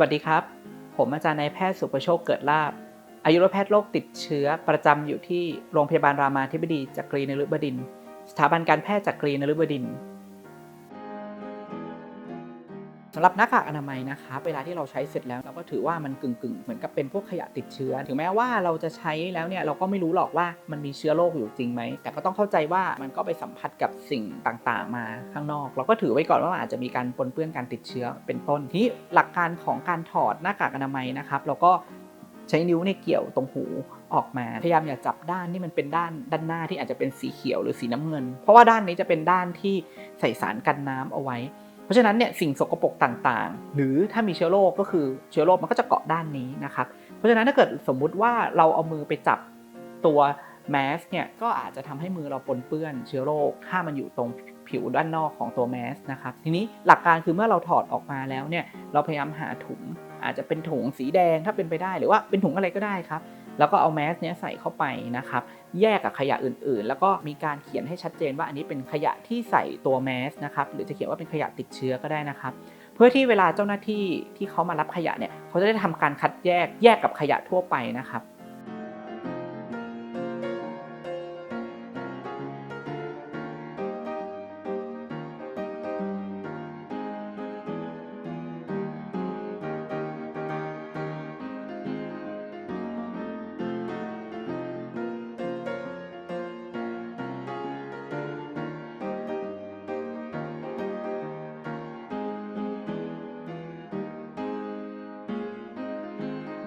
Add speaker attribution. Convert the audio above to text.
Speaker 1: วัสดีครับ ผมอาจารย์นายแพทย์สุประโชคเกิดลาบ อายุรแพทย์โรคติดเชื้อประจำอยู่ที่โรงพยาบาลรามาธิบดีจักรีนฤบดินทร์สถาบันการแพทย์จักรีนฤบดินทร์ สำหรับหน้ากากอนามัยนะครับเวลาที่เราใช้เสร็จแล้วเราก็ถือว่ามันกึ่งๆ เหมือนกับเป็นพวกขยะติดเชื้อ ถึงแม้ว่าเราจะใช้แล้วเนี่ยเราก็ไม่รู้หรอกว่ามันมีเชื้อโรคอยู่จริงไหม แต่ก็ต้องเข้าใจว่ามันก็ไปสัมผัสกับสิ่งต่างๆ มาข้างนอก เราก็ถือไว้ก่อนว่าอาจจะมีการปนเปื้อนการติดเชื้อเป็นต้นทีนี้หลักการของการถอดหน้ากากอนามัยนะครับเราก็ใช้นิ้วในยเกี่ยวตรงหูออกมา พยายามอย่าจับด้านที่มันเป็นด้านด้านหน้าที่อาจจะเป็นสีเขียวหรือสีน้ำเงิน เพราะว่าด้านนี้จะเป็นด้านที่ใส่สารกันน้ำเอาไว้ เพราะฉะนั้นเนี่ยสิ่งสกปรกต่างๆ หรือถ้ามีเชื้อโรคก็คือเชื้อโรคมันก็จะเกาะด้านนี้นะครับเพราะฉะนั้นถ้าเกิดสมมุติว่าเราเอามือไปจับตัวแมสเนี่ยก็อาจจะทำให้มือเราปนเปื้อนเชื้อโรคถ้ามันอยู่ตรงผิวด้านนอกของตัวแมสนะครับทีนี้หลักการคือเมื่อเราถอดออกมาแล้วเนี่ยเราพยายามหาถุงอาจจะเป็นถุงสีแดงถ้าเป็นไปได้หรือว่าเป็นถุงอะไรก็ได้ครับ แล้วก็เอาแมสเนี้ยใส่เข้าไปนะครับแยกกับขยะอื่นๆ แล้วก็มีการเขียนให้ชัดเจนว่าอันนี้เป็นขยะที่ใส่ตัวแมสนะครับหรือจะเขียนว่าเป็นขยะติดเชื้อก็ได้นะครับ เพื่อที่เวลาเจ้าหน้าที่ที่เขามารับขยะเนี่ยเขาจะได้ทำการคัดแยกแยกกับขยะทั่วไปนะครับ